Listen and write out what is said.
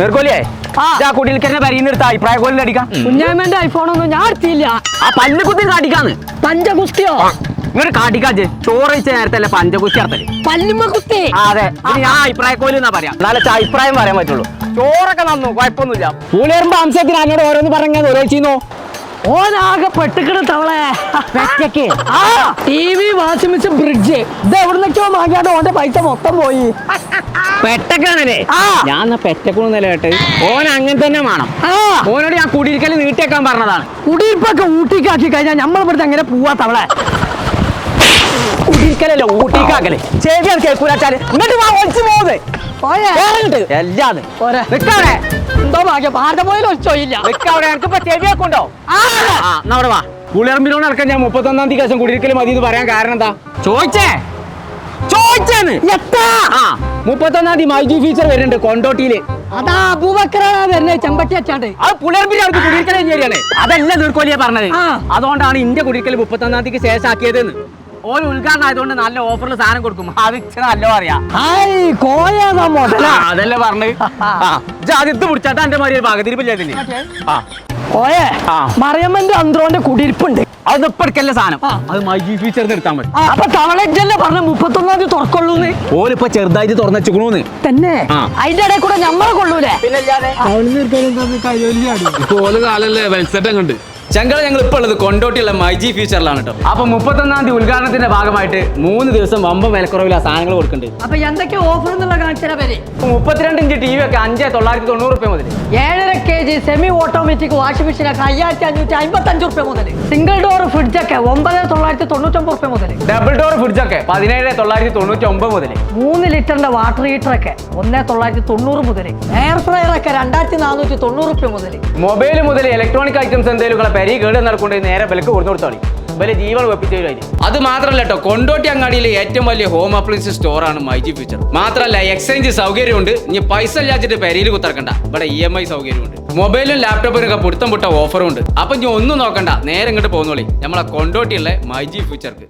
നീർക്കോലിയേ ആ. കുടിയിൽക്കന്നെ പരിയുന്നെടുത്ത അഭിപ്രായ കോലിന്റെ അടിക്കാം. കുഞ്ഞാമ്മന്റെ ഐഫോണൊന്നും ഞാൻ എടുത്തില്ല. ആ പല്ല് കുത്തി കാട്ടിക്കാന്ന് പഞ്ചകുസ്തിയോ? ഇങ്ങോട്ട് കാട്ടിക്കാജ് ചോറ് വെച്ച നേരത്തെ പഞ്ചകുസ്തി നടത്തൽ? പല്ലുമ്മ കുത്തി അതെ. ഇത് ഞാൻ അഭിപ്രായക്കോലി എന്നാ പറയാം? എന്നാലും അഭിപ്രായം പറയാൻ പറ്റുള്ളൂ. ചോറൊക്കെ നന്നു? കുഴപ്പമൊന്നുമില്ല. പൂലേറുമ്പോ അംശത്തിന് എന്നോട് ഓരോന്ന് പറഞ്ഞാൽ ഓരോച്ചിന്നോ ഓനാകെ പെട്ടിക്കണ തവളെ. ആ T V washing machine fridge. ഇത് എവിടുന്നൊക്കെയോ വാങ്ങിയാണ്ട് ഓന്റെ പൈസ മൊത്തം പോയി. പെട്ടക്കാണല്ലേ? ആ. ഞാൻ എന്നാ പെറ്റക്കുണെന്നല്ല കേട്ട്. ഓൻ അങ്ങനെ തന്നെ വേണം. ആ. ഓനോട് ഞാൻ കുടിയിരിക്കൽ നീട്ടിയേക്കാൻ പറഞ്ഞതാണ്. കുടിയിരിപ്പൊക്കെ ഊട്ടിക്കാക്കി കഴിഞ്ഞാൽ നമ്മൾ ഇവിടുത്തെ എങ്ങനെ പോവാത്തവളെ തവളെ കുടിയിരിക്കലല്ല ഊട്ടിക്കാക്കൽ? ചെവിയാണ് കേൾക്കൂലാച്ചാൽ എന്നിട്ട് വാ ഒളിച്ചു പോകുന്നത് എല്ലാന്ന്. പോരെ. നിക്കവിടെ എന്തോ ഭാഗ്യം. ഭാരത പോയാലും ഒച്ചോയില്ല നിക്കവിടെ എനിക്കിപ്പോ ചെവിയൊക്കെ ഉണ്ടോ ആ അവിടെ. വാ. ഞാൻ മുപ്പത്തൊന്നാം തീയതി ദിവസം കുടിയിരിക്കൽ മതി എന്ന് പറയാൻ കാരണം എന്താ? ചോദിച്ചേ. ചോദിച്ചേന്ന്. എത്താ. ആ. മുപ്പത്തൊന്നാം തീയതി മൈജി ഫീച്ചർ വരുന്നുണ്ട് കൊണ്ടോട്ടിയിൽ. അതാ അബൂബക്കറാണ് വരുന്നത് ചെമ്പട്ടി അച്ചാണ്ട്. അത് പുലർപ്പിൽ അവർക്ക് കുടിയിരിക്കൽ എഞ്ചേരിയാണ് അതല്ല നീർക്കോലിയ പറഞ്ഞത്. അതുകൊണ്ടാണ് ഇന്ത്യ കുടിയിരിക്കൽ മുപ്പത്തൊന്നാം തീയതി ശേഷം ആക്കിയതെന്ന് ഓരോ ഉദ്ഘാടനം ആയതുകൊണ്ട് നല്ല ഓഫറിൽ സാധനം കൊടുക്കും. അത് ഇച്ചിരി നല്ലോ അറിയാം അതല്ലേ പറഞ്ഞത്. പിടിച്ചാട്ടാ എന്റെ മാതിരി ഭാഗത്തിരിപ്പില്ല ആ. ആ. മറിയമ്മന്റെ അന്ത്രോന്റെ കുടിയിരിപ്പുണ്ട്. അത് ഇപ്പൊ സാധനം? അത് മൈജി ഫീച്ചർ എടുത്താൽ മതി. അപ്പൊ തവളജല്ലേ പറഞ്ഞ മുപ്പത്തൊന്നാം തീയതി തുറക്കൊള്ളൂന്ന്. ഓലിപ്പോ ചെറുതായിട്ട് തുറന്നു വെച്ചുക്കണൂന്ന് തന്നെ. അതിന്റെ ഇടയിൽ കൂടെ ഞമ്മളെ കൊള്ളൂലേ? ഓൽ കാലല്ലേ വെൽസെറ്റം അങ്ങോട്ട് ചങ്കള ഞങ്ങൾ ഇപ്പോൾ ഉള്ളത് കൊണ്ടോട്ടിയുള്ള മൈജി ഫ്യൂച്ചറിലാണ് കേട്ടോ അപ്പൊ മുപ്പത്തൊന്നാം തീയതി ഉദ്ഘാടനത്തിന്റെ ഭാഗമായിട്ട് മൂന്ന് ദിവസം വമ്പ വിലക്കുറവിൽ ആ സാധനങ്ങൾ കൊടുക്കുന്നുണ്ട് അപ്പൊ എന്തൊക്കെ ഓഫർ എന്നുള്ള പേര്? മുപ്പത്തിരണ്ട് ഇഞ്ച് ടി വി ഒക്കെ അഞ്ച് തൊള്ളായിരത്തി തൊണ്ണൂറ് മുതൽ ഏഴര K G semi automatic washing machine ഒക്കെ അയ്യായിരത്തി അഞ്ഞൂറ്റി അമ്പത്തി അഞ്ച് റുപ്യ മുതൽ സിംഗിൾ ഡോർ ഫ്രിഡ്ജ് ഒക്കെ ഒമ്പത് തൊള്ളായിരത്തി തൊണ്ണൂറ്റൊമ്പത് റുപ്യ മുതൽ ഡബിൾ ഡോർ ഫ്രിഡ്ജ് ഒക്കെ പതിനേഴ് തൊള്ളായിരത്തി തൊണ്ണൂറ്റി ഒമ്പത് മുതൽ മൂന്ന് ലിറ്ററിന്റെ വാട്ടർ ഹീറ്റർ ഒക്കെ ഒന്നേ തൊള്ളായിരത്തി തൊണ്ണൂറ് മുതൽ എയർ ഫ്രയർ ഒക്കെ രണ്ടായിരത്തി നാനൂറ്റി തൊണ്ണൂറ് റുപ്യ മുതൽ മൊബൈൽ മുതൽ ഇലക്ട്രോണിക് ഐറ്റംസ് എന്തെങ്കിലും പെരി കേട് നടക്കൊണ്ട് നേരെ വിലക്ക് കൊടുത്തു കൊടുത്തോളി വലിയ ജീവൻ വെപ്പിച്ചു അത് മാത്രമല്ല കേട്ടോ കൊണ്ടോട്ടി അങ്ങാടിയിലെ ഏറ്റവും വലിയ ഹോം അപ്ലയൻസ് സ്റ്റോറാണ് മൈജി ഫ്യൂച്ചർ മാത്രമല്ല എക്സ്ചേഞ്ച് സൗകര്യമുണ്ട്. ഇനി പൈസ ഇല്ലാച്ചിട്ട് പെരിയിൽ കുത്തിറക്കണ്ട ഇവിടെ ഇ എം ഐ സൗകര്യമുണ്ട്. മൊബൈലും ലാപ്ടോപ്പിനൊക്കെ പൊടുത്തം പൊട്ട ഓഫറും ഉണ്ട്. അപ്പൊ ഇനി ഒന്നും നോക്കണ്ട. നേരെ ഇങ്ങോട്ട് പോകുന്നോളി നമ്മളെ കൊണ്ടോട്ടിയുള്ള മൈജി ഫ്യൂച്ചർക്ക്